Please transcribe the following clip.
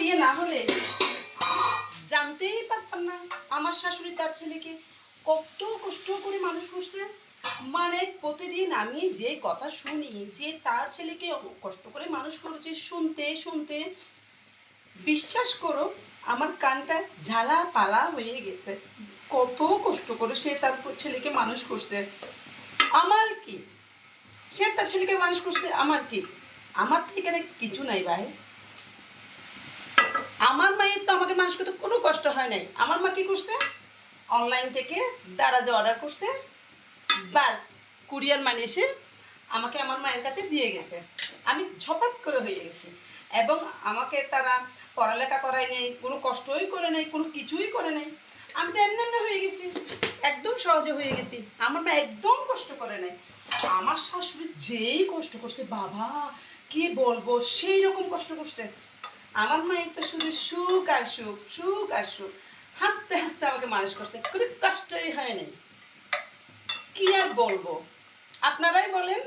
বিয়ে না হলে জানতেই পারতাম না। আমার শাশুড়ি তার ছেলেকে কত কষ্ট করে মানুষ করছে। মানে প্রতিদিন আমি যে কথা শুনি যে তার ছেলেকে কষ্ট করে মানুষ করেছে, শুনতে শুনতে বিশ্বাস করো, আমার কানটা ঝালা পালা হয়ে গেছে। কত কষ্ট করে সে তার ছেলেকে মানুষ করছে। আমার কি? সে তার ছেলেকে মানুষ করছে, আমার কি? আমার তো এখানে কিছু নাই ভাই আমার মায়ের তো আমাকে মানুষ করতে কোনো কষ্ট হয় নাই। আমার মা কি করছে? অনলাইন থেকে দারাজে অর্ডার করছে, বাস কুরিয়ার মানে এসে আমাকে আমার মায়ের কাছে দিয়ে গেছে। আমি ঝপাত করে হয়ে গেছি। এবং আমাকে তারা পড়ালেখা করায় নেই, কোনো কষ্টই করে নেই, কোনো কিছুই করে নেই। আমি তো এমনি এমনি হয়ে গেছি, একদম সহজে হয়ে গেছি। আমার মা একদম কষ্ট করে নেই। আমার শাশুড়ি যেই কষ্ট করছে, বাবা, কি বলব, সেই রকম কষ্ট করছে। আমার মায়ের তো শুধু সুখ আর সুখ সুখ আর সুখ। হাসতে হাসতে আমাকে মানুষ করছে, কোনো কষ্টই হয়নি। কি আর বলব? আপনারাই বলেন